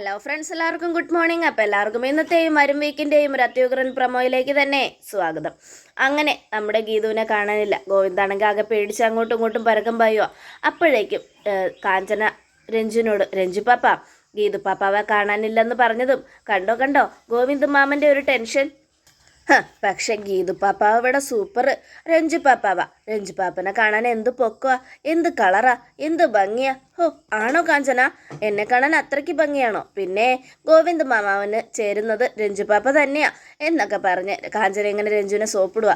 Hello friends എല്ലാവർക്കും good morning അപ്പോൾ എല്ലാവർക്കും ഇന്നത്തെയും വരും വീക്കിന്റെയും ഒരു അത്യുഗ്രൻ പ്രൊമോയിലേക്ക് തന്നെ സ്വാഗതം. അങ്ങനെ നമ്മുടെ ഗീതുവിനെ കാണാനില്ല. ഗോവിന്ദാണെങ്കിൽ ആകെ പേടിച്ച് അങ്ങോട്ടും ഇങ്ങോട്ടും പരക്കം പായുക അപ്പോഴേക്കും കാഞ്ചന രഞ്ജുനോട് രഞ്ജു പാപ്പ ഗീതു പാപ്പാവെ കാണാനില്ലെന്ന് പറഞ്ഞതും കണ്ടോ കണ്ടോ? ഗോവിന്ദ് മാമന്റെ ഒരു ടെൻഷൻ പക്ഷെ ഗീതു പാപ്പാവ് ഇവിടെ സൂപ്പർ രഞ്ജു പാപ്പാവ. രഞ്ജു പാപ്പനെ കാണാൻ എന്ത് പൊക്കുക എന്ത് കളറാ? എന്ത് ഭംഗിയാ? ഹോ ആണോ കാഞ്ചന? എന്നെ കാണാൻ അത്രയ്ക്ക് ഭംഗിയാണോ? പിന്നെ ഗോവിന്ദ് മാമാവന് ചേരുന്നത് രഞ്ജു പാപ്പ തന്നെയാ എന്നൊക്കെ പറഞ്ഞ് കാഞ്ചന ഇങ്ങനെ രഞ്ജുവിനെ സോപ്പിടുക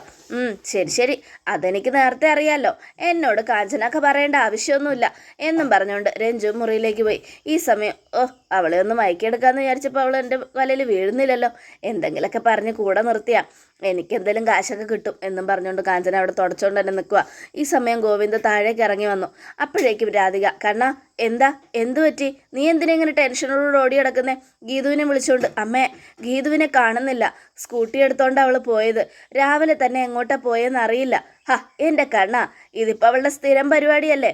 ശരി ശരി. അതെനിക്ക് നേരത്തെ അറിയാലോ. എന്നോട് കാഞ്ചനൊക്കെ പറയേണ്ട ആവശ്യമൊന്നുമില്ല എന്നും പറഞ്ഞുകൊണ്ട് രഞ്ജു മുറിയിലേക്ക് പോയി. ഈ സമയം ഓ അവളെ ഒന്ന് മയക്കിയെടുക്കാന്ന് വിചാരിച്ചപ്പോൾ അവൾ എന്റെ വലയിൽ വീഴുന്നില്ലല്ലോ. എന്തെങ്കിലുമൊക്കെ പറഞ്ഞ് കൂടെ നിർത്തിയാ. എനിക്ക് എന്തെങ്കിലും കാശൊക്കെ കിട്ടും എന്നും പറഞ്ഞുകൊണ്ട് കാഞ്ചന അവിടെ തുടച്ചുകൊണ്ട് തന്നെ നിൽക്കുക ഈ സമയം ഗോവിന്ദ് താഴേക്ക് ഇറങ്ങി വന്നു. അപ്പോഴേക്കും രാധിക കണ്ണ എന്താ? എന്തു പറ്റി? നീ എന്തിനാ ഇങ്ങനെ ടെൻഷനോട് ഓടി കിടക്കുന്നേ ഗീതുവിനെ വിളിച്ചുകൊണ്ട് അമ്മേ ഗീതുവിനെ കാണുന്നില്ല. സ്കൂട്ടി എടുത്തോണ്ട് അവൾ പോയത്. രാവിലെ തന്നെ എങ്ങോട്ടാ പോയെന്ന് അറിയില്ല ഹ എന്റെ കണ്ണ ഇതിപ്പോൾ അവളുടെ സ്ഥിരം പരിപാടിയല്ലേ?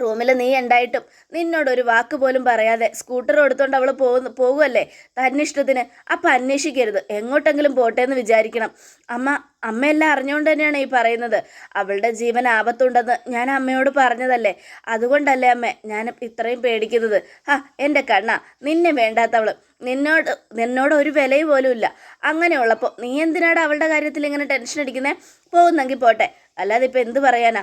റൂമിൽ നീ ഉണ്ടായിട്ടും നിന്നോടൊരു വാക്ക് പോലും പറയാതെ സ്കൂട്ടർ എടുത്തോണ്ട് അവൾ പോകുന്നു പോകുമല്ലേ തന്നിഷ്ടത്തിന് അപ്പം അന്വേഷിക്കരുത്. എങ്ങോട്ടെങ്കിലും പോട്ടെ എന്ന് വിചാരിക്കണം. അമ്മ അമ്മയെല്ലാം അറിഞ്ഞുകൊണ്ട് തന്നെയാണ് ഈ പറയുന്നത്. അവളുടെ ജീവൻ ആപത്തുണ്ടെന്ന് ഞാൻ അമ്മയോട് പറഞ്ഞതല്ലേ? അതുകൊണ്ടല്ലേ അമ്മ ഞാൻ ഇത്രയും പേടിക്കുന്നത്. ആ എന്റെ കണ്ണ നിന്നെ വേണ്ടാത്തവൾ നിന്നോട് നിന്നോട് ഒരു വിലയും പോലും ഇല്ല അങ്ങനെയുള്ളപ്പോൾ നീ എന്തിനാണ് അവളുടെ കാര്യത്തിൽ ഇങ്ങനെ ടെൻഷൻ അടിക്കുന്നത് പോകുന്നെങ്കിൽ പോട്ടെ. അല്ലാതെ ഇപ്പം എന്ത് പറയാനാ?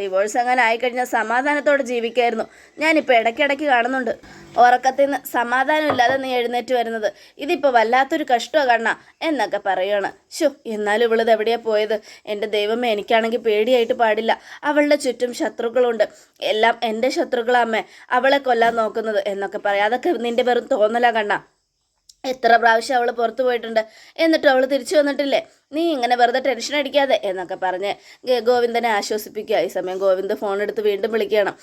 ഡിവോഴ്സ് അങ്ങനെ ആയിക്കഴിഞ്ഞാൽ സമാധാനത്തോടെ ജീവിക്കായിരുന്നു. ഞാനിപ്പോൾ ഇടയ്ക്കിടയ്ക്ക് കാണുന്നുണ്ട്. ഉറക്കത്തിൽ നിന്ന് സമാധാനമില്ലാതെ നീ എഴുന്നേറ്റ് വരുന്നത്. ഇതിപ്പോൾ വല്ലാത്തൊരു കഷ്ടമാണ് കണ്ണ എന്നൊക്കെ പറയുകയാണ് ഷോ എന്നാലും ഇവളിത് എവിടെയാ പോയത്? എന്റെ ദൈവമേ എനിക്കാണെങ്കിൽ പേടിയായിട്ട് പാടില്ല. അവളുടെ ചുറ്റും ശത്രുക്കളുണ്ട്. എല്ലാം എന്റെ ശത്രുക്കളാമ്മേ അവളെ കൊല്ലാൻ നോക്കുന്നത് എന്നൊക്കെ പറയാം. അതൊക്കെ നിന്റെ വെറും തോന്നലാ കണ്ണ. എത്ര പ്രാവശ്യം അവൾ പുറത്തു പോയിട്ടുണ്ട്. എന്നിട്ടും അവൾ തിരിച്ചു വന്നിട്ടില്ലേ? നീ ഇങ്ങനെ വെറുതെ ടെൻഷൻ അടിക്കാതെ എന്നൊക്കെ പറഞ്ഞ് ഗോവിന്ദനെ ആശ്വസിപ്പിക്കുക. ഈ സമയം ഗോവിന്ദ് ഫോൺ എടുത്ത് വീണ്ടും വിളിക്കണം.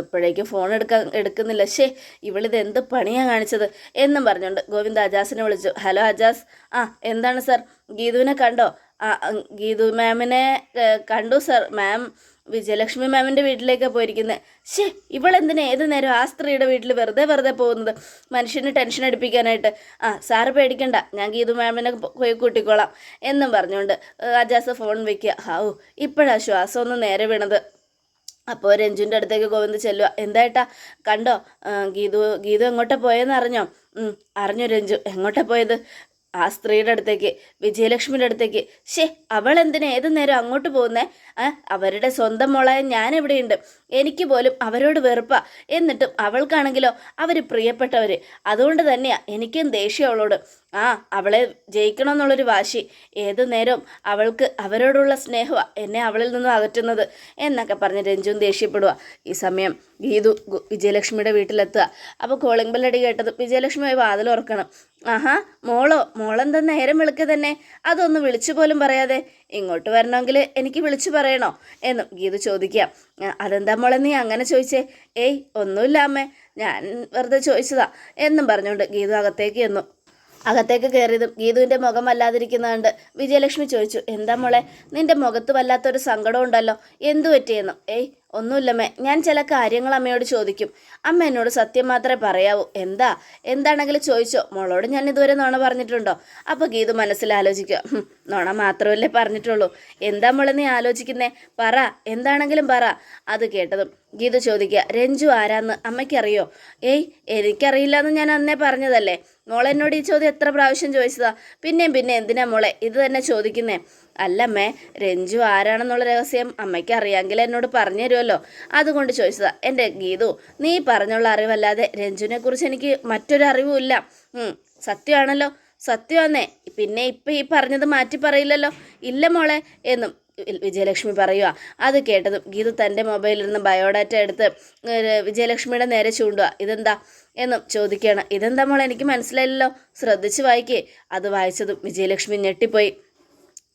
ഇപ്പോഴേക്കും ഫോൺ എടുക്കാൻ എടുക്കുന്നില്ല. ശേ ഇവളിത് എന്ത് പണിയാണ് കാണിച്ചത്? എന്നും പറഞ്ഞുകൊണ്ട് ഗോവിന്ദ് അജാസിനെ വിളിച്ചു. ഹലോ അജാസ് ആ എന്താണ് സാർ? ഗീതുവിനെ കണ്ടോ? ഗീതു മാമിനെ കണ്ടു സാർ. മാം വിജയലക്ഷ്മി മാമിന്റെ വീട്ടിലേക്കാണ് പോയിരിക്കുന്നത് ഷേ ഇവളെന്തിനാ ഏത് നേരം ആ സ്ത്രീയുടെ വീട്ടിൽ വെറുതെ വെറുതെ പോകുന്നത്? മനുഷ്യന് ടെൻഷൻ അടിപ്പിക്കാനായിട്ട്. ആ സാറ് പേടിക്കണ്ട. ഞാൻ ഗീതു മാമിനെ പോയി കൂട്ടിക്കോളാം എന്നും പറഞ്ഞുകൊണ്ട് അജാസ് ഫോൺ വെക്കുക ഹാവു ഇപ്പോഴാ ശ്വാസം ഒന്ന് നേരെ വീണത്. അപ്പോൾ രഞ്ജുവിന്റെ അടുത്തേക്ക് ഗോവിന്ദ് ചെല്ലുക എന്തായിട്ടാ കണ്ടോ? ഗീതു ഗീതു എങ്ങോട്ടാ പോയെന്ന് അറിഞ്ഞോ അറിഞ്ഞു രഞ്ജു. എങ്ങോട്ടാ പോയത്? ആ സ്ത്രീയുടെ അടുത്തേക്ക് വിജയലക്ഷ്മിയുടെ അടുത്തേക്ക് ഷേ അവൾ എന്തിനാ ഏത് നേരം അങ്ങോട്ട് പോകുന്നേ? അവരുടെ സ്വന്തം മോളായ ഞാൻ എവിടെയുണ്ട് എനിക്ക് പോലും അവരോട് വെറുപ്പാ. എന്നിട്ടും അവൾക്കാണെങ്കിലോ അവർ പ്രിയപ്പെട്ടവർ അതുകൊണ്ട് തന്നെയാ എനിക്കും ദേഷ്യം അവളോട്. ആ അവളെ ജയിക്കണമെന്നുള്ളൊരു വാശി. ഏത് നേരവും അവൾക്ക് അവരോടുള്ള സ്നേഹമാണ് എന്നെ അവളിൽ നിന്നും അകറ്റുന്നത് എന്നൊക്കെ പറഞ്ഞ് രഞ്ജുവും ദേഷ്യപ്പെടുക ഈ സമയം ഗീതു വിജയലക്ഷ്മിയുടെ വീട്ടിലെത്തുക അപ്പോൾ കോളിംഗ് ബെല്ലടി കേട്ടത് വിജയലക്ഷ്മി വാതിൽ ഉറക്കണം. ആഹാ മോളോ മോളെന്താ നേരം വിളിക്ക തന്നെ? അതൊന്ന് വിളിച്ചു പോലും പറയാതെ ഇങ്ങോട്ട് വരണമെങ്കിൽ എനിക്ക് വിളിച്ചു പറയണോ? എന്നും ഗീതു ചോദിക്കാം. അതെന്താ മോളെ നീ അങ്ങനെ ചോദിച്ചേ? ഏയ് ഒന്നുമില്ല അമ്മേ ഞാൻ വെറുതെ ചോദിച്ചതാ എന്നും പറഞ്ഞുകൊണ്ട് ഗീതു അകത്തേക്ക് എന്നു അകത്തേക്ക് കയറിയതും ഗീതുവിന്റെ മുഖം വിജയലക്ഷ്മി ചോദിച്ചു എന്താ മോളെ നിന്റെ മുഖത്ത് വല്ലാത്തൊരു സങ്കടം ഉണ്ടല്ലോ എന്തു പറ്റിയെന്നും? ഏയ് ഒന്നുമില്ലമ്മേ ഞാൻ ചില കാര്യങ്ങൾ അമ്മയോട് ചോദിക്കും. അമ്മ എന്നോട് സത്യം മാത്രമേ പറയാവൂ. എന്താ? എന്താണെങ്കിലും ചോദിച്ചോ. മോളോട് ഞാൻ ഇതുവരെ നോണ പറഞ്ഞിട്ടുണ്ടോ? അപ്പോൾ ഗീതു നോണ നുണ മാത്രമല്ലേ പറഞ്ഞിട്ടുള്ളൂ. എന്താ മോളെ നീ ആലോചിക്കുന്നേ? പറ. എന്താണെങ്കിലും പറ. അത് കേട്ടതും ഗീതു ചോദിക്കുക. രഞ്ജു ആരാന്ന് അമ്മയ്ക്കറിയോ? ഏയ് എനിക്കറിയില്ല എന്ന് ഞാൻ അന്നേ പറഞ്ഞതല്ലേ. മോളെന്നോട് ഈ ചോദ്യം എത്ര പ്രാവശ്യം ചോദിച്ചതാ? പിന്നെയും പിന്നെ എന്തിനാ മോളെ ഇത് തന്നെ ചോദിക്കുന്നേ? അല്ലമ്മേ രഞ്ജു ആരാണെന്നുള്ള രഹസ്യം അമ്മയ്ക്ക് അറിയാമെങ്കിൽ എന്നോട് പറഞ്ഞു തരുമല്ലോ. അതുകൊണ്ട് ചോദിച്ചതാ എന്റെ ഗീതു നീ പറഞ്ഞുള്ള അറിവല്ലാതെ രഞ്ജുവിനെ കുറിച്ച് എനിക്ക് മറ്റൊരു അറിവുമില്ല സത്യമാണല്ലോ സത്യമാന്നേ. പിന്നെ ഇപ്പം ഈ പറഞ്ഞത് മാറ്റി പറയില്ലല്ലോ. ഇല്ല മോളെ എന്നും വിജയലക്ഷ്മി പറയുക അത് കേട്ടതും ഗീതു തന്റെ മൊബൈലിൽ നിന്ന് ബയോഡാറ്റ എടുത്ത് വിജയലക്ഷ്മിയുടെ നേരെ ചൂണ്ടുക ഇതെന്താ? എന്നും ചോദിക്കുകയാണ്. ഇതെന്താ മോളെ എനിക്ക് മനസ്സിലായില്ലല്ലോ. ശ്രദ്ധിച്ച് വായിക്കേ. അത് വായിച്ചതും വിജയലക്ഷ്മി ഞെട്ടിപ്പോയി.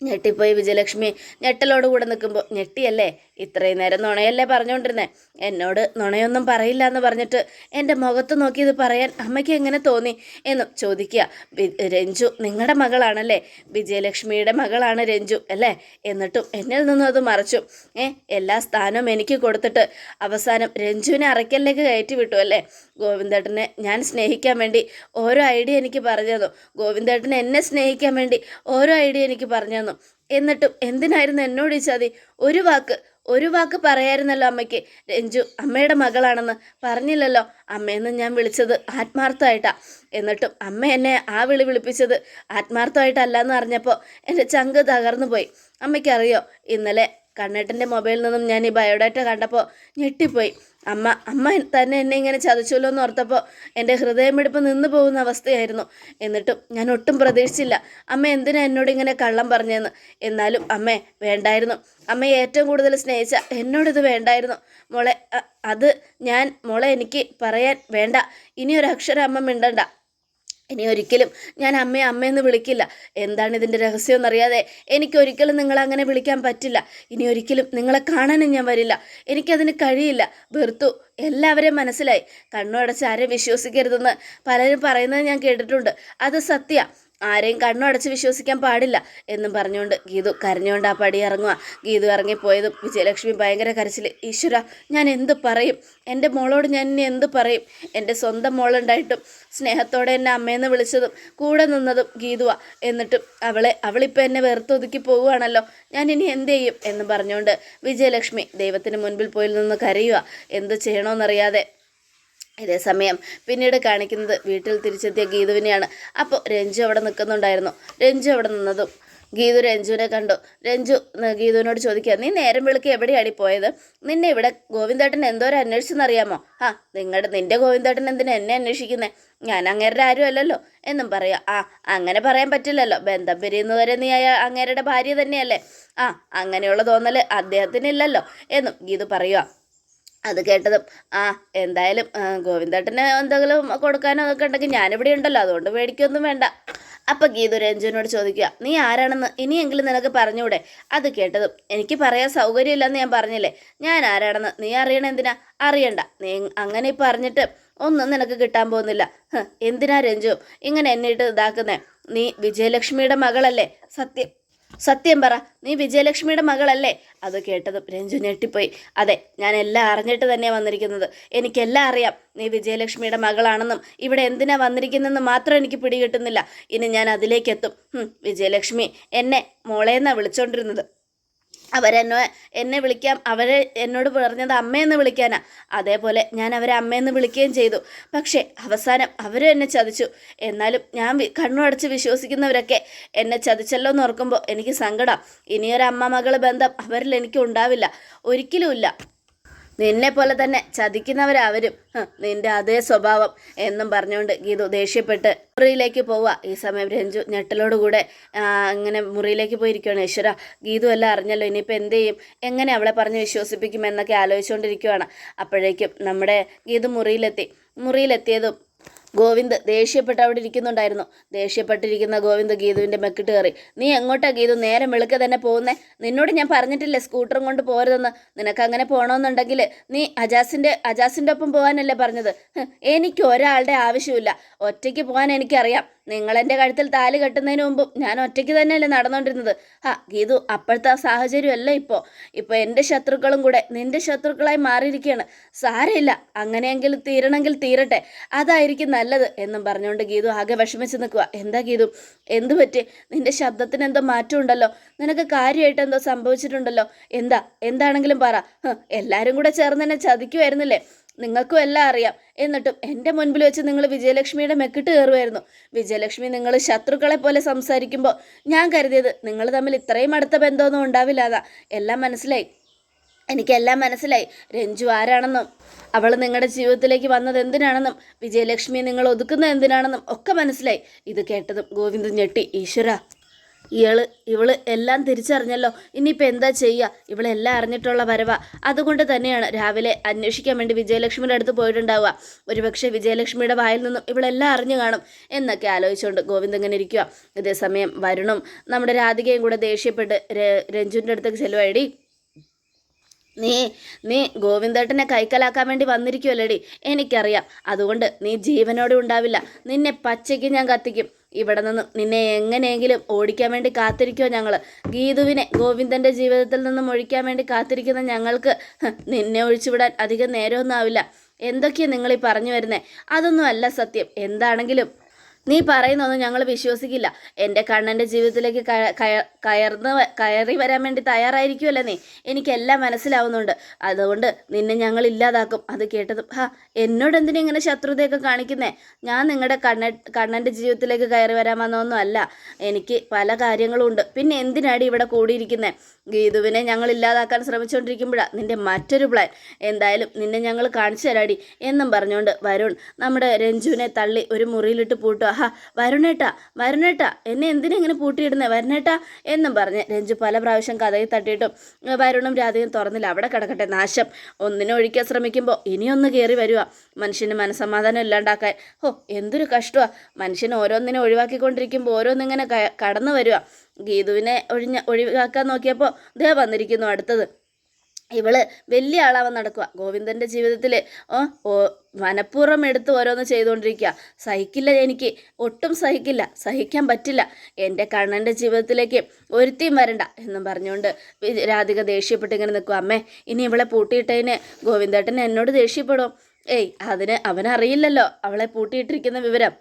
ഞെട്ടിപ്പോയി വിജയലക്ഷ്മി ഞെട്ടലോട് കൂടെ നിൽക്കുമ്പോൾ ഞെട്ടിയല്ലേ? ഇത്രയും നേരം നുണയല്ലേ പറഞ്ഞുകൊണ്ടിരുന്നേ എന്നോട് നുണയൊന്നും പറയില്ല എന്ന് പറഞ്ഞിട്ട് എന്റെ മുഖത്ത് നോക്കി ഇത് പറയാൻ അമ്മയ്ക്ക് എങ്ങനെ തോന്നി? എന്നും ചോദിക്കുക. രഞ്ജു നിങ്ങളുടെ മകളാണല്ലേ? വിജയലക്ഷ്മിയുടെ മകളാണ് രഞ്ജു അല്ലേ? എന്നിട്ടും എന്നിൽ നിന്നും അത് മറച്ചു. ഏ എല്ലാ സ്ഥാനവും എനിക്ക് കൊടുത്തിട്ട് അവസാനം രഞ്ജുവിനെ അറയ്ക്കലിലേക്ക് കയറ്റി വിട്ടു അല്ലേ? ഗോവിന്ദേട്ടനെ ഞാൻ സ്നേഹിക്കാൻ വേണ്ടി ഓരോ ഐഡിയ എനിക്ക് പറഞ്ഞു തന്നു ഗോവിന്ദേട്ടനെ എന്നെ സ്നേഹിക്കാൻ വേണ്ടി ഓരോ ഐഡിയ എനിക്ക് പറഞ്ഞു തന്നു എന്നിട്ടും എന്തിനായിരുന്നു എന്നോട് ഈ ചതി? ഒരു വാക്ക് ഒരു വാക്ക് പറയായിരുന്നല്ലോ അമ്മയ്ക്ക്. രഞ്ജു അമ്മയുടെ മകളാണെന്ന് പറഞ്ഞില്ലല്ലോ. അമ്മയെന്ന് ഞാൻ വിളിച്ചത് ആത്മാർത്ഥമായിട്ടാ. എന്നിട്ടും അമ്മ എന്നെ ആ വിളി വിളിപ്പിച്ചത് ആത്മാർത്ഥമായിട്ടല്ല എന്ന് അറിഞ്ഞപ്പോൾ എന്റെ ചങ്ക് തകർന്നു പോയി അമ്മയ്ക്കറിയോ ഇന്നലെ കണ്ണേട്ടന്റെ മൊബൈലിൽ നിന്നും ഞാൻ ഈ ബയോഡാറ്റ കണ്ടപ്പോൾ ഞെട്ടിപ്പോയി. അമ്മ അമ്മ തന്നെ എന്നെ ഇങ്ങനെ ചതച്ചല്ലോ എന്ന് ഓർത്തപ്പോൾ എന്റെ ഹൃദയമെടുപ്പ് നിന്ന് പോകുന്ന അവസ്ഥയായിരുന്നു. എന്നിട്ടും ഞാൻ ഒട്ടും പ്രതീക്ഷിച്ചില്ല. അമ്മ എന്തിനാ എന്നോട് ഇങ്ങനെ കള്ളം പറഞ്ഞതെന്ന് എന്നാലും അമ്മേ വേണ്ടായിരുന്നു. അമ്മയെ ഏറ്റവും കൂടുതൽ സ്നേഹിച്ച എന്നോടിത് വേണ്ടായിരുന്നു. മോളെ അത് ഞാൻ മോളെ എനിക്ക് പറയാൻ വേണ്ട. ഇനി ഒരു അക്ഷരം അമ്മ മിണ്ടണ്ട. ഇനി ഒരിക്കലും ഞാൻ അമ്മയെ അമ്മയെന്ന് വിളിക്കില്ല. എന്താണ് ഇതിന്റെ രഹസ്യം എന്നറിയാതെ എനിക്ക് ഒരിക്കലും നിങ്ങളെ അങ്ങനെ വിളിക്കാൻ പറ്റില്ല. ഇനി ഒരിക്കലും നിങ്ങളെ കാണാനും ഞാൻ വരില്ല. എനിക്കതിന് കഴിയില്ല. വെറുത്തു. എല്ലാവരെയും മനസ്സിലായി. കണ്ണു കണ്ണുടച്ച് ആരെയും വിശ്വസിക്കരുതെന്ന് പലരും പറയുന്നത് ഞാൻ കേട്ടിട്ടുണ്ട്. അത് സത്യ. ആരെയും കണ്ണുടച്ച് വിശ്വസിക്കാൻ പാടില്ല എന്നും പറഞ്ഞുകൊണ്ട് ഗീതു കരഞ്ഞുകൊണ്ട് ആ പടി ഇറങ്ങുക ഗീതു ഇറങ്ങിപ്പോയതും വിജയലക്ഷ്മി ഭയങ്കര കരച്ചിൽ ഈശ്വര ഞാൻ എന്ത് പറയും? എന്റെ മോളോട് ഞാൻ ഇനി എന്ത് പറയും? എന്റെ സ്വന്തം മോളുണ്ടായിട്ടും സ്നേഹത്തോടെ എന്നെ അമ്മയെന്ന് വിളിച്ചതും കൂടെ നിന്നതും ഗീതുവ. എന്നിട്ടും അവളെ അവളിപ്പോൾ എന്നെ വെറുത്തൊതുക്കി പോവുകയാണല്ലോ. ഞാൻ ഇനി എന്ത് ചെയ്യും? എന്ന് പറഞ്ഞുകൊണ്ട് വിജയലക്ഷ്മി ദൈവത്തിന് മുൻപിൽ പോയി നിന്ന് കരയുക എന്ത് ചെയ്യണമെന്നറിയാതെ ഇതേ സമയം പിന്നീട് കാണിക്കുന്നത് വീട്ടിൽ തിരിച്ചെത്തിയ ഗീതുവിനെയാണ്. അപ്പോൾ രഞ്ജു അവിടെ നിൽക്കുന്നുണ്ടായിരുന്നു. രഞ്ജു അവിടെ നിന്നതും ഗീതു രഞ്ജുവിനെ കണ്ടു. രഞ്ജു ഗീതുവിനോട് ചോദിക്കുക നീ നേരം വിളിക്ക് എവിടെയാടി പോയത്? നിന്നെ ഇവിടെ ഗോവിന്ദേട്ടൻ എന്തോരം അന്വേഷിച്ചെന്നറിയാമോ? ആ നിങ്ങളുടെ നിന്റെ ഗോവിന്ദേട്ടൻ എന്തിനാ എന്നെ അന്വേഷിക്കുന്നേ? ഞാൻ അങ്ങേരുടെ ആരും അല്ലല്ലോ. എന്നും പറയാം ആ അങ്ങനെ പറയാൻ പറ്റില്ലല്ലോ. ബന്ധം പിരിയുന്നവരെ നീ അയാൾ അങ്ങേരുടെ ഭാര്യ തന്നെയല്ലേ? ആ അങ്ങനെയുള്ള തോന്നൽ അദ്ദേഹത്തിനില്ലല്ലോ. എന്നും ഗീതു പറയുക അത് കേട്ടതും ആ എന്തായാലും ഗോവിന്ദേട്ടന് എന്തെങ്കിലും കൊടുക്കാനോ ഒക്കെ ഉണ്ടെങ്കിൽ ഞാനിവിടെ ഉണ്ടല്ലോ അതുകൊണ്ട് മേടിക്കൊന്നും വേണ്ട. അപ്പം ഗീതു രഞ്ജുവിനോട് ചോദിക്കുക നീ ആരാണെന്ന്? ഇനിയെങ്കിലും നിനക്ക് പറഞ്ഞൂടെ അത് കേട്ടതും എനിക്ക് പറയാൻ സൗകര്യമില്ലെന്ന് ഞാൻ പറഞ്ഞില്ലേ? ഞാൻ ആരാണെന്ന്? നീ അറിയണ എന്തിനാ? അറിയണ്ട. നീ അങ്ങനെ പറഞ്ഞിട്ട് ഒന്നും നിനക്ക് കിട്ടാൻ പോകുന്നില്ല. എന്തിനാ രഞ്ജു? ഇങ്ങനെ എന്നിട്ട് ഇതാക്കുന്നേ? നീ വിജയലക്ഷ്മിയുടെ മകളല്ലേ? സത്യം. സത്യം പറ നീ വിജയലക്ഷ്മിയുടെ മകളല്ലേ? അത് കേട്ടതും രഞ്ജു ഞെട്ടിപ്പോയി. അതെ ഞാൻ എല്ലാം അറിഞ്ഞിട്ട് തന്നെയാണ് വന്നിരിക്കുന്നത്. എനിക്കെല്ലാം അറിയാം നീ വിജയലക്ഷ്മിയുടെ മകളാണെന്നും ഇവിടെ എന്തിനാ വന്നിരിക്കുന്നതെന്ന് മാത്രം എനിക്ക് പിടികിട്ടുന്നില്ല. ഇനി ഞാൻ അതിലേക്ക് എത്തും വിജയലക്ഷ്മി എന്നെ മോളേന്നാണ് വിളിച്ചോണ്ടിരുന്നത്. അവരെന്നെ എന്നെ വിളിക്കാം അവരെ എന്നോട് പറഞ്ഞത് അമ്മയെന്ന് വിളിക്കാനാ. അതേപോലെ ഞാൻ അവരെ അമ്മയെന്ന് വിളിക്കുകയും ചെയ്തു. പക്ഷേ അവസാനം അവരും എന്നെ ചതിച്ചു. എന്നാലും ഞാൻ കണ്ണുടച്ച് വിശ്വസിക്കുന്നവരൊക്കെ എന്നെ ചതിച്ചല്ലോ എന്ന് ഓർക്കുമ്പോൾ എനിക്ക് സങ്കടം. ഇനിയൊരു അമ്മ മകൾ ബന്ധം അവരിൽ എനിക്ക് ഉണ്ടാവില്ല. ഒരിക്കലുമില്ല നിന്നെ പോലെ തന്നെ ചതിക്കുന്നവരവരും നിന്റെ അതേ സ്വഭാവം എന്നും പറഞ്ഞുകൊണ്ട് ഗീതു ദേഷ്യപ്പെട്ട് മുറിയിലേക്ക് പോവുക. ഈ സമയം രഞ്ജു ഞെട്ടലോടുകൂടെ അങ്ങനെ മുറിയിലേക്ക് പോയിരിക്കുകയാണ്. ഈശ്വര ഗീതു എല്ലാം അറിഞ്ഞല്ലോ ഇനിയിപ്പോൾ എന്ത് ചെയ്യും? എങ്ങനെ അവളെ പറഞ്ഞ് വിശ്വസിപ്പിക്കും എന്നൊക്കെ ആലോചിച്ചുകൊണ്ടിരിക്കുകയാണ് അപ്പോഴേക്കും നമ്മുടെ ഗീതു മുറിയിലെത്തി. മുറിയിലെത്തിയതും ഗോവിന്ദ് ദേഷ്യപ്പെട്ട് അവിടെ ഇരിക്കുന്നുണ്ടായിരുന്നു. ദേഷ്യപ്പെട്ടിരിക്കുന്ന ഗോവിന്ദ് ഗീതുവിന്റെ മെക്കിട്ട് കയറി. നീ എങ്ങോട്ടാ ഗീതു? നേരെ വെളുക്കെ തന്നെ പോകുന്നേ. നിന്നോട് ഞാൻ പറഞ്ഞിട്ടില്ലേ സ്കൂട്ടറും കൊണ്ട് പോരുതെന്ന്? നിനക്ക് അങ്ങനെ പോകണമെന്നുണ്ടെങ്കിൽ നീ അജാസിന്റെ അജാസിന്റെ ഒപ്പം പോകാനല്ലേ പറഞ്ഞത്? എനിക്ക് ഒരാളുടെ ആവശ്യമില്ല ഒറ്റയ്ക്ക് പോകാൻ എനിക്കറിയാം. നിങ്ങൾ എന്റെ കഴുത്തിൽ താലി കെട്ടുന്നതിന് മുമ്പും ഞാൻ ഒറ്റയ്ക്ക് തന്നെയല്ലേ നടന്നുകൊണ്ടിരുന്നത് ആ ഗീതു അപ്പോഴത്തെ ആ സാഹചര്യമല്ല ഇപ്പോൾ ഇപ്പോൾ എന്റെ ശത്രുക്കളും കൂടെ നിന്റെ ശത്രുക്കളായി മാറിയിരിക്കുകയാണ് സാരമില്ല അങ്ങനെയെങ്കിൽ തീരണമെങ്കിൽ തീരട്ടെ. അതായിരിക്കും നല്ലത് എന്നും പറഞ്ഞുകൊണ്ട് ഗീതു ആകെ വിഷമിച്ച് നിൽക്കുക എന്താ ഗീതു? എന്തു പറ്റി? നിന്റെ ശബ്ദത്തിന് എന്തോ മാറ്റമുണ്ടല്ലോ നിനക്ക് കാര്യമായിട്ട് എന്തോ സംഭവിച്ചിട്ടുണ്ടല്ലോ. എന്താ? എന്താണെങ്കിലും പറ. എല്ലാവരും കൂടെ ചേർന്ന് എന്നെ ചതിക്കുമായിരുന്നില്ലേ നിങ്ങൾക്കും എല്ലാം അറിയാം. എന്നിട്ടും എന്റെ മുൻപിൽ വെച്ച് നിങ്ങൾ വിജയലക്ഷ്മിയുടെ മെക്കിട്ട് കയറുമായിരുന്നു വിജയലക്ഷ്മി നിങ്ങൾ ശത്രുക്കളെ പോലെ സംസാരിക്കുമ്പോൾ ഞാൻ കരുതിയത് നിങ്ങൾ തമ്മിൽ ഇത്രയും അടുത്ത ബന്ധമൊന്നും ഉണ്ടാവില്ലാതാ എല്ലാം മനസ്സിലായി. എനിക്കെല്ലാം മനസ്സിലായി. രഞ്ജു ആരാണെന്നും അവൾ നിങ്ങളുടെ ജീവിതത്തിലേക്ക് വന്നത് എന്തിനാണെന്നും വിജയലക്ഷ്മി നിങ്ങൾ ഒതുക്കുന്നത് എന്തിനാണെന്നും ഒക്കെ മനസ്സിലായി. ഇത് കേട്ടതും ഗോവിന്ദൻ ഞെട്ടി. ഈശ്വര. ഇയാൾ ഇവൾ എല്ലാം തിരിച്ചറിഞ്ഞല്ലോ. ഇനിയിപ്പോൾ എന്താ ചെയ്യുക ഇവളെല്ലാം അറിഞ്ഞിട്ടുള്ള വരവ. അതുകൊണ്ട് തന്നെയാണ് രാവിലെ അന്വേഷിക്കാൻ വേണ്ടി വിജയലക്ഷ്മിയുടെ അടുത്ത് പോയിട്ടുണ്ടാവുക. ഒരുപക്ഷെ വിജയലക്ഷ്മിയുടെ വായിൽ നിന്നും ഇവളെല്ലാം അറിഞ്ഞു കാണും എന്നൊക്കെ ആലോചിച്ചുകൊണ്ട് ഗോവിന്ദ് ഇങ്ങനെ ഇരിക്കുക ഇതേസമയം വരുണും നമ്മുടെ രാധികയും കൂടെ ദേഷ്യപ്പെട്ട് രഞ്ജുവിന്റെ അടുത്തേക്ക് ചെല്ലുവാടി നീ നീ ഗോവിന്ദേട്ടനെ കൈക്കലാക്കാൻ വേണ്ടി വന്നിരിക്കുമല്ലേടി എനിക്കറിയാം. അതുകൊണ്ട് നീ ജീവനോടെ ഉണ്ടാവില്ല. നിന്നെ പച്ചയ്ക്ക് ഞാൻ കത്തിക്കും. ഇവിടെ നിന്ന് നിന്നെ എങ്ങനെയെങ്കിലും ഓടിക്കാൻ വേണ്ടി കാത്തിരിക്കുമോ ഞങ്ങൾ ഗീതുവിനെ ഗോവിന്ദന്റെ ജീവിതത്തിൽ നിന്നും ഒഴിക്കാൻ വേണ്ടി കാത്തിരിക്കുന്ന ഞങ്ങൾക്ക് നിന്നെ ഒഴിച്ചുവിടാൻ അധികം നേരമൊന്നും ആവില്ല. എന്തൊക്കെയാണ് നിങ്ങൾ ഈ പറഞ്ഞു വരുന്നത് അതൊന്നും അല്ല സത്യം. എന്താണെങ്കിലും നീ പറയുന്നൊന്നും ഞങ്ങൾ വിശ്വസിക്കില്ല. എന്റെ കണ്ണന്റെ ജീവിതത്തിലേക്ക് കയ- കയ- കയർന്ന് കയറി വരാൻ വേണ്ടി തയ്യാറായിരിക്കുമല്ലേ നീ? എനിക്കെല്ലാം മനസ്സിലാവുന്നുണ്ട്. അതുകൊണ്ട് നിന്നെ ഞങ്ങൾ ഇല്ലാതാക്കും. അത് കേട്ടതും ഹാ എന്നോട് എന്തിനാ ഇങ്ങനെ ശത്രുതയൊക്കെ കാണിക്കുന്നേ? ഞാൻ നിങ്ങളുടെ കണ്ണ കണ്ണന്റെ ജീവിതത്തിലേക്ക് കയറി വരാൻ വന്നതൊന്നും അല്ല. എനിക്ക് പല കാര്യങ്ങളും ഉണ്ട്. പിന്നെ എന്തിനാടി ഇവിടെ കൂടിയിരിക്കുന്നേ? ഗീതുവിനെ ഞങ്ങൾ ഇല്ലാതാക്കാൻ ശ്രമിച്ചുകൊണ്ടിരിക്കുമ്പോഴാണ് നിന്റെ മറ്റൊരു പ്ലാൻ എന്തായാലും നിന്നെ ഞങ്ങൾ കാണിച്ചു തരാടി എന്നും പറഞ്ഞുകൊണ്ട് വരുൺ നമ്മുടെ രഞ്ജുവിനെ തള്ളി ഒരു മുറിയിലിട്ട് പൂട്ടുക. ഹാ വരുണേട്ട വരുണേട്ട എന്നെ എന്തിനാ ഇങ്ങനെ പൂട്ടിയിടുന്നേ? വരുണേട്ട എന്നും പറഞ്ഞ് രഞ്ജു പല പ്രാവശ്യം കഥയിൽ തട്ടിയിട്ടും വരുണും രാധയും തുറന്നില്ല അവിടെ കിടക്കട്ടെ നാശം. ഒന്നിനെ ഒഴിക്കാൻ ശ്രമിക്കുമ്പോൾ ഇനിയൊന്ന് കയറി വരിക. മനുഷ്യന് മനസമാധാനം ഇല്ലാണ്ടാക്കാൻ. ഹോ എന്തൊരു കഷ്ടമാണ് മനുഷ്യൻ ഓരോന്നിനെ ഒഴിവാക്കിക്കൊണ്ടിരിക്കുമ്പോൾ ഓരോന്നിങ്ങനെ കടന്നു വരിക ഗീതുവിനെ ഒഴിഞ്ഞ ഒഴിവാക്കാൻ നോക്കിയപ്പോൾ ദേ വന്നിരിക്കുന്നു അടുത്തത്. ഇവൾ വലിയ ആളാവാൻ നടക്കുക ഗോവിന്ദന്റെ ജീവിതത്തിൽ മനഃപൂർവം എടുത്ത് ഓരോന്ന് ചെയ്തുകൊണ്ടിരിക്കുക സഹിക്കില്ല എനിക്ക്. ഒട്ടും സഹിക്കില്ല. സഹിക്കാൻ പറ്റില്ല. എന്റെ കണ്ണന്റെ ജീവിതത്തിലേക്ക് ഒരുത്തിയും വരണ്ട എന്നും പറഞ്ഞുകൊണ്ട് രാധിക ദേഷ്യപ്പെട്ട് ഇങ്ങനെ നിൽക്കും അമ്മേ ഇനി ഇവളെ പൂട്ടിയിട്ടതിന് ഗോവിന്ദേട്ടൻ എന്നോട് ദേഷ്യപ്പെടും ഏയ് അതിന് അവനറിയില്ലല്ലോ അവളെ പൂട്ടിയിട്ടിരിക്കുന്ന വിവരം.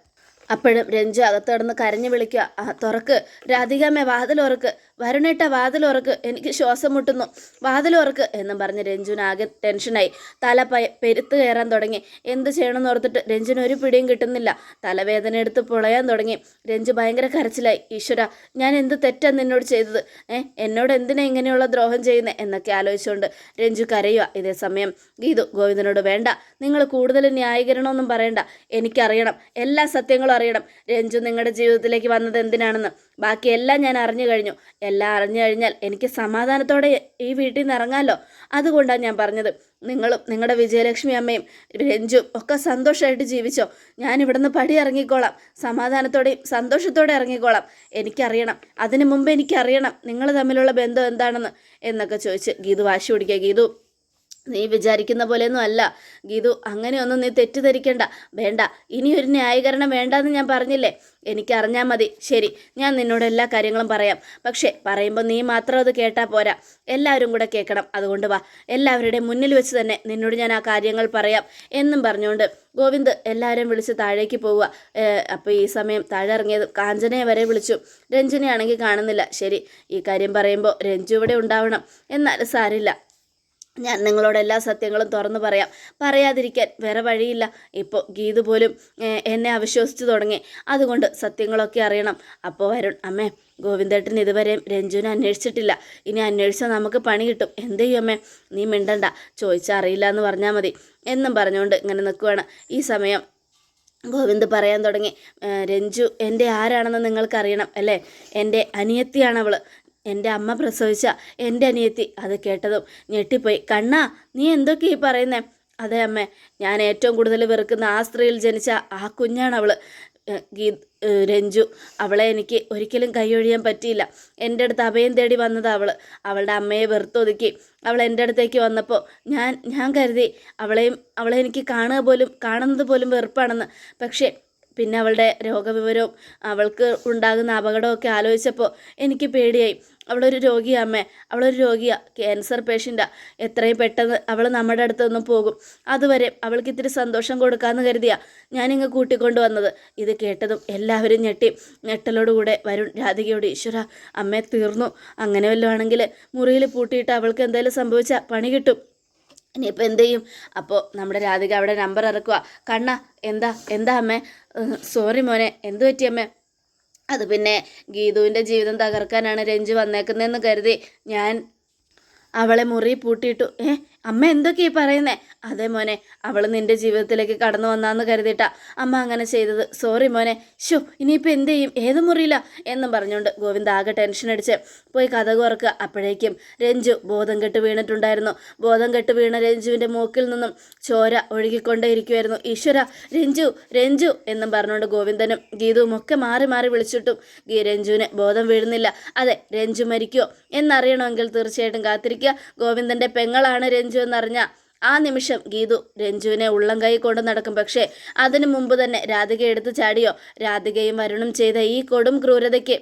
അപ്പോഴും രഞ്ജു അകത്ത് കിടന്ന് കരഞ്ഞു വിളിക്കുക തുറക്ക്. രാധികാമ്മേ വാതിലുറക്ക് വരുണേട്ട വാതിലുറക്ക് എനിക്ക് ശ്വാസം മുട്ടുന്നു. വാതിലുറക്ക് എന്നും പറഞ്ഞ് രഞ്ജുവിനാകെ ടെൻഷനായി. തല പയ പെരുത്ത് കയറാൻ തുടങ്ങി. എന്ത് ചെയ്യണമെന്ന് ഓർത്തിട്ട് രഞ്ജുന് ഒരു പിടിയും കിട്ടുന്നില്ല. തലവേദന എടുത്ത് പുളയാൻ തുടങ്ങി. രഞ്ജു ഭയങ്കര കരച്ചിലായി. ഈശ്വര ഞാൻ എന്ത് തെറ്റാണ് നിന്നോട് ചെയ്തത്? ഏ എന്നോട് എന്തിനാ ഇങ്ങനെയുള്ള ദ്രോഹം ചെയ്യുന്നത് എന്നൊക്കെ ആലോചിച്ചുകൊണ്ട് രഞ്ജു കരയുക ഇതേ സമയം ഗീതു ഗോവിന്ദനോട് വേണ്ട. നിങ്ങൾ കൂടുതൽ ന്യായീകരണമൊന്നും പറയണ്ട. എനിക്കറിയണം. എല്ലാ സത്യങ്ങളും അറിയണം. രഞ്ജു നിങ്ങളുടെ ജീവിതത്തിലേക്ക് വന്നത് എന്തിനാണെന്ന്. ബാക്കിയെല്ലാം ഞാൻ അറിഞ്ഞു കഴിഞ്ഞു. എല്ലാം അറിഞ്ഞു കഴിഞ്ഞാൽ എനിക്ക് സമാധാനത്തോടെ ഈ വീട്ടിൽ നിന്ന് ഇറങ്ങാമല്ലോ അതുകൊണ്ടാണ് ഞാൻ പറഞ്ഞത്. നിങ്ങളും നിങ്ങളുടെ വിജയലക്ഷ്മി അമ്മയും രഞ്ജും ഒക്കെ സന്തോഷമായിട്ട് ജീവിച്ചോ? ഞാൻ ഇവിടുന്ന് പടി ഇറങ്ങിക്കോളാം. സമാധാനത്തോടെയും സന്തോഷത്തോടെ ഇറങ്ങിക്കോളാം. എനിക്കറിയണം. അതിനു മുമ്പ് എനിക്കറിയണം. നിങ്ങൾ തമ്മിലുള്ള ബന്ധം എന്താണെന്ന് എന്നൊക്കെ ചോദിച്ച് ഗീതു വാശി പിടിക്കുക. ഗീതു. നീ വിചാരിക്കുന്ന പോലെയൊന്നും അല്ല. ഗീതു അങ്ങനെയൊന്നും നീ തെറ്റിദ്ധരിക്കണ്ട. വേണ്ട ഇനിയൊരു ഒരു ന്യായീകരണം വേണ്ടെന്ന് ഞാൻ പറഞ്ഞില്ലേ? എനിക്കറിഞ്ഞാൽ മതി. ശരി ഞാൻ നിന്നോട് എല്ലാ കാര്യങ്ങളും പറയാം. പക്ഷേ പറയുമ്പോൾ നീ മാത്രം അത് കേട്ടാൽ പോരാ. എല്ലാവരും കൂടെ കേൾക്കണം. അതുകൊണ്ട് വാ. എല്ലാവരുടെയും മുന്നിൽ വെച്ച് തന്നെ നിന്നോട് ഞാൻ ആ കാര്യങ്ങൾ പറയാം എന്നും പറഞ്ഞുകൊണ്ട് ഗോവിന്ദ് എല്ലാവരെയും വിളിച്ച് താഴേക്ക് പോവുക. അപ്പോൾ ഈ സമയം താഴെ ഇറങ്ങിയത് കാഞ്ചനയെ വരെ വിളിച്ചു. രഞ്ജനയാണെങ്കിൽ കാണുന്നില്ല. ശരി ഈ കാര്യം പറയുമ്പോൾ രഞ്ജു ഇവിടെ ഉണ്ടാവണം. എന്നാലും സാരില്ല ഞാൻ നിങ്ങളോട് എല്ലാ സത്യങ്ങളും തുറന്നു പറയാം. പറയാതിരിക്കാൻ വേറെ വഴിയില്ല. ഇപ്പോൾ ഗീതു പോലും എന്നെ അവിശ്വസിച്ച് തുടങ്ങി. അതുകൊണ്ട് സത്യങ്ങളൊക്കെ അറിയണം. അപ്പോൾ വരുൺ അമ്മേ ഗോവിന്ദേട്ടൻ ഇതുവരെയും രഞ്ജുവിനെ അന്വേഷിച്ചിട്ടില്ല. ഇനി അന്വേഷിച്ചാൽ നമുക്ക് പണി കിട്ടും. എന്ത് ചെയ്യും അമ്മേ? നീ മിണ്ടണ്ട. ചോദിച്ചാൽ അറിയില്ല എന്ന് പറഞ്ഞാൽ മതി. എന്നും പറഞ്ഞുകൊണ്ട് ഇങ്ങനെ നിൽക്കുവാണ്. ഈ സമയം ഗോവിന്ദ് പറയാൻ തുടങ്ങി. രഞ്ജു എന്റെ ആരാണെന്ന് നിങ്ങൾക്കറിയണം അല്ലേ? എന്റെ അനിയത്തിയാണ് അവൾ എന്റെ അമ്മ പ്രസവിച്ച എന്റെ അനിയത്തി അത് കേട്ടതും ഞെട്ടിപ്പോയി. കണ്ണാ നീ എന്തൊക്കെ ഈ പറയുന്നേ? അതെ അമ്മേ ഞാൻ ഏറ്റവും കൂടുതൽ വെറുക്കുന്ന ആ സ്ത്രീയിൽ ജനിച്ച ആ കുഞ്ഞാണ് അവൾ ഗീ രഞ്ജു. അവളെ എനിക്ക് ഒരിക്കലും കൈയൊഴിയാൻ പറ്റിയില്ല. എന്റെ അടുത്ത് അഭയം തേടി വന്നത് അവൾ അവളുടെ അമ്മയെ വെറുത്തൊതുക്കി അവൾ എന്റെ അടുത്തേക്ക് വന്നപ്പോൾ ഞാൻ ഞാൻ കരുതി അവളെയും അവളെ എനിക്ക് കാണുക പോലും കാണുന്നത് പോലും വെറുപ്പാണെന്ന്. പക്ഷേ പിന്നെ അവളുടെ രോഗവിവരവും അവൾക്ക് ഉണ്ടാകുന്ന അപകടമൊക്കെ ആലോചിച്ചപ്പോൾ എനിക്ക് പേടിയായി. അവളൊരു രോഗിയാ അമ്മേ അവളൊരു രോഗിയാ ക്യാൻസർ പേഷ്യന്റാണ് എത്രയും പെട്ടെന്ന് അവൾ നമ്മുടെ അടുത്തൊന്നും പോകും. അതുവരെ അവൾക്ക് ഇത്തിരി സന്തോഷം കൊടുക്കാമെന്ന് കരുതിയാ ഞാനിങ്ങ് കൂട്ടിക്കൊണ്ട് വന്നത്. ഇത് കേട്ടതും എല്ലാവരും ഞെട്ടി. ഞെട്ടലോടുകൂടെ വരുൺ രാധികയോട് ഈശ്വര അമ്മേ തീർന്നു. അങ്ങനെ വല്ലതും ആണെങ്കിൽ മുറിയിൽ പൂട്ടിയിട്ട് അവൾക്ക് എന്തെങ്കിലും സംഭവിച്ചാൽ പണി കിട്ടും. ഇനിയിപ്പോൾ എന്ത് ചെയ്യും? അപ്പോൾ നമ്മുടെ രാധിക അവിടെ നമ്പർ ഇറക്കുക കണ്ണ എന്താ എന്താ അമ്മേ? സോറി മോനെ. എന്ത് പറ്റി അമ്മേ? അത് പിന്നെ ഗീതുവിന്റെ ജീവിതം തകർക്കാനാണ് രഞ്ജു വന്നേക്കുന്നതെന്ന് കരുതി ഞാൻ അവളെ മുറി പൂട്ടിയിട്ടു ഏ? അമ്മ എന്തൊക്കെയാ പറയുന്നേ? അതെ മോനെ അവൾ നിന്റെ ജീവിതത്തിലേക്ക് കടന്നു വന്നാന്ന് കരുതിയിട്ടാ അമ്മ അങ്ങനെ ചെയ്തത്. സോറി മോനെ. ഷോ ഇനിയിപ്പോൾ എന്ത് ചെയ്യും? ഏത് മുറിയില്ല എന്നും പറഞ്ഞുകൊണ്ട് ഗോവിന്ദ് ആകെ ടെൻഷൻ അടിച്ച് പോയി കഥ കുറക്കുക അപ്പോഴേക്കും രഞ്ജു ബോധം കെട്ട് വീണിട്ടുണ്ടായിരുന്നു. ബോധം കെട്ട് വീണ രഞ്ജുവിന്റെ മൂക്കിൽ നിന്നും ചോര ഒഴുകിക്കൊണ്ടേയിരിക്കുമായിരുന്നു ഈശ്വര രഞ്ജു രഞ്ജു എന്നും പറഞ്ഞുകൊണ്ട് ഗോവിന്ദനും ഗീതുവും ഒക്കെ മാറി മാറി വിളിച്ചിട്ടും ഗീ രഞ്ജുവിന് ബോധം വീഴുന്നില്ല. അതെ രഞ്ജു മരിക്കോ എന്നറിയണമെങ്കിൽ തീർച്ചയായിട്ടും കാത്തിരിക്കുക. ഗോവിന്ദന്റെ പെങ്ങളാണ് രഞ്ജു. എന്നറിഞ്ഞ ആ നിമിഷം ഗീതു രഞ്ജുവിനെ ഉള്ളം കൈ കൊണ്ട് നടക്കും. പക്ഷേ അതിനു മുമ്പ് തന്നെ രാധിക എടുത്തു ചാടിയോ? രാധികയും വരുണും ചെയ്ത ഈ കൊടും ക്രൂരതയ്ക്ക്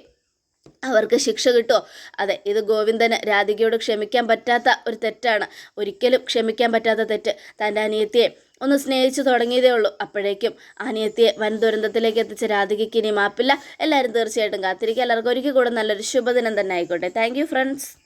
അവർക്ക് ശിക്ഷ കിട്ടുമോ അതെ ഇത് ഗോവിന്ദന് രാധികയോട് ക്ഷമിക്കാൻ പറ്റാത്ത ഒരു തെറ്റാണ്. ഒരിക്കലും ക്ഷമിക്കാൻ പറ്റാത്ത തെറ്റ്. തന്റെ അനിയത്തിയെ ഒന്ന് സ്നേഹിച്ചു തുടങ്ങിയതേ ഉള്ളൂ. അപ്പോഴേക്കും അനിയത്തിയെ വൻ ദുരന്തത്തിലേക്ക് എത്തിച്ച രാധികയ്ക്ക് ഇനി മാപ്പില്ല. എല്ലാവരും തീർച്ചയായിട്ടും കാത്തിരിക്കുക. എല്ലാവർക്കും ഒരിക്കൽ കൂടെ നല്ലൊരു ശുഭദിനം തന്നെ ആയിക്കോട്ടെ. Thank friends